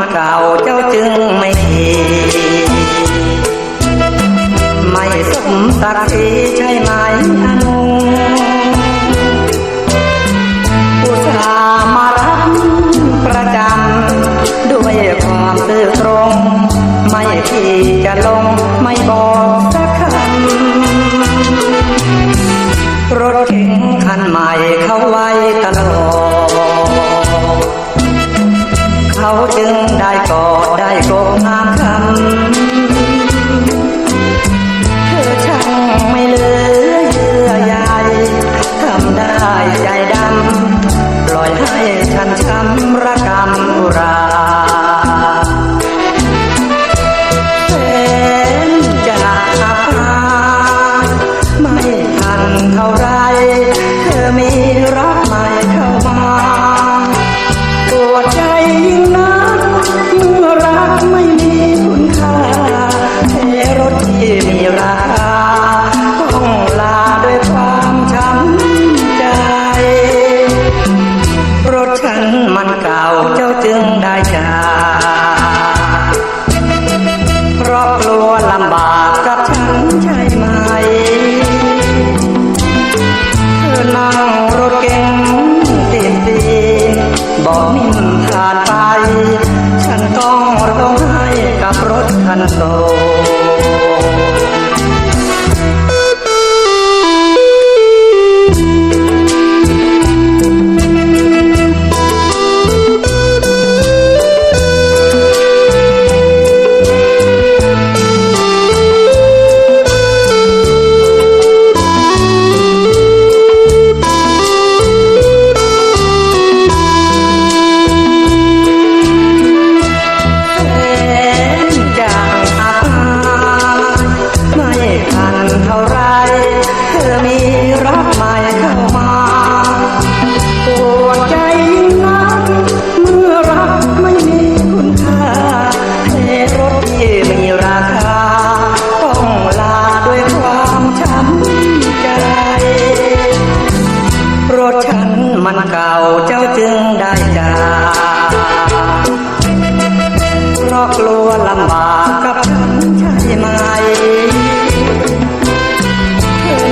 มันเก่าเจ้าจึงไม่ดีไม่สมศักดิ์ศรีใช่ไหมอนุอุตส่าห์มารับประจำด้วยความซื่อตรง ไม่ที่จะลงไม่บอกสักคำรถเก๋งคันใหม่ จึงได้กอดได้กบงามคำเธอช่างไม่เลือเยื่อใยทำได้ใจดำปล่อยให้ฉันช้ำระกำอุราแสนจะอาภาษไม่ทันเท่าไรเธอมี เก่าเจ้าจึงได้จาเพราะกลัวลำบากกับฉันใช่ไหมเธอนั่งรถเก๋งติดตีนบอกนิ่มผ่านไป ฉันต้องร้องไห้กับรถคันโต มันเก่าเจ้าจึงได้จาเพราะกลัวลำบากกับฉันใช่ไหม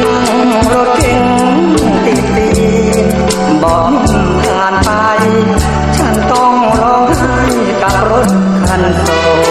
นั่งรถเก่งติดตีบอกผ่านไป ฉันต้องร้องไห้กับรถคันโต